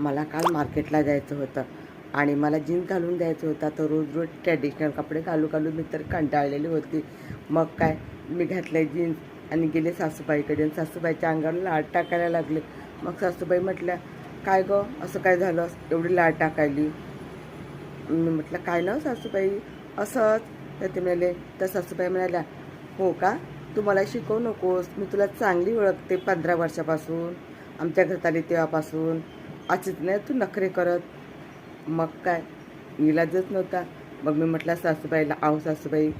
मला काल मार्केटला जायचं होतं आणि मला जीन्स घालून द्यायचं होता. तर रोज रोज ट्रॅडिशनल कपडे घालू घालून मी तर कंटाळलेली होती. मग काय मी घातले जीन्स आणि गेले सासूबाईकडे आणि सासूबाईच्या अंगावर लाड टाकायला लागले. मग सासूबाई म्हटल्या काय गं असं काय झालं? एवढी लाड टाकायली. मी म्हटलं काय ना सासूबाई असंच. तर ते म्हणाले तर सासूबाई म्हणाल्या हो का? तू मला शिकवू नकोस. मी तुला चांगली ओळखते पंधरा वर्षापासून. आमच्या घरात आली तेव्हापासून. अशीच नाही तू नखरे करत. मग काय? इलाजच नव्हता. मग मी म्हटलं सासूबाईला आहो सासूबाई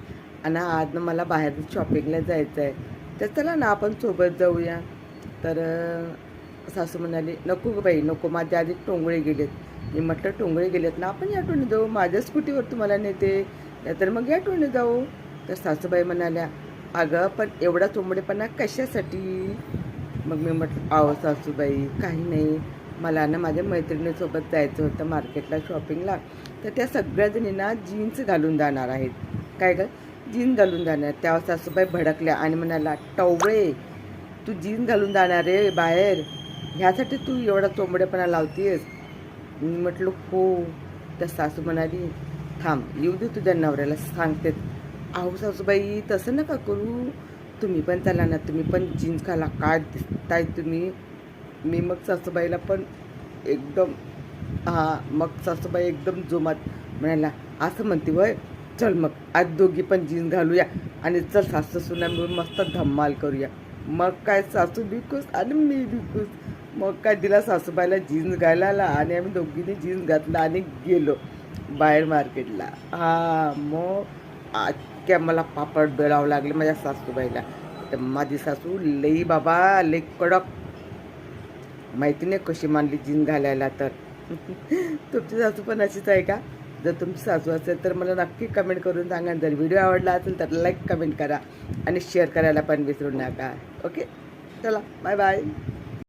आणि आज ना मला बाहेर शॉपिंगला जायचं आहे तर चला ना आपण सोबत जाऊया. तर सासू म्हणाली नको गं बाई नको. माझ्या आधी टोंगळे गेलेत. मी म्हटलं टोंगळे गेलेत ना? आपण याटोने जाऊ. माझ्या स्कूटीवर तुम्हाला नेते. तर मग या टोणी जाऊ. तर सासूबाई म्हणाल्या अगं पण एवढा चोंबडेपणा कशासाठी? मग मी म्हटलं आहो सासूबाई काही नाही. मला ना माझ्या मैत्रिणीसोबत जायचं होतं मार्केटला शॉपिंगला तर त्या सगळ्याजणींना जीन्स घालून जाणार आहेत. काय गं? जीन्स घालून जाणार. त्या सासूबाई भडकल्या आणि म्हणाला टवळे तू जीन्स घालून जाणार रे बाहेर. ह्यासाठी तू एवढा चोंबडेपणा लावतीयस. मी म्हटलं हो. तर सासू म्हणाली थांब येऊ दे तुझ्या नवऱ्याला सांगते. अहो सासूबाई तसं नका करू. तुम्ही पण चला ना तुम्ही पण जीन्स घाला. काय दिसताय तुम्ही? मी मग सासूबाईला पण एकदम हां मग सासूबाई एकदम जोमात म्हणाला असं म्हणते वय चल मग आज दोघी पण जीन्स घालूया आणि चल सासू सुना मिळून मस्त धम्माल करूया. मग काय सासू बी खुश आणि मी बी खुश. मग काय दिला सासूबाईला जीन्स घालायला आणि आम्ही दोघींनी जीन्स घातला आणि गेलो बाहेर मार्केटला. हा मग आजक्या मला पापड बेळावं लागले माझ्या सासूबाईला. तर माझी सासू लई बाबा लई कडक माहिती नाही कशी मानली जीन घालायला तर. तुमची सासू पण अशीच आहे का? जर तुमची सासू असेल तर मला नक्की कमेंट करून सांगा. जर व्हिडिओ आवडला असेल तर लाईक कमेंट करा. आणि शेअर करायला पण विसरू नका. ओके चला बाय बाय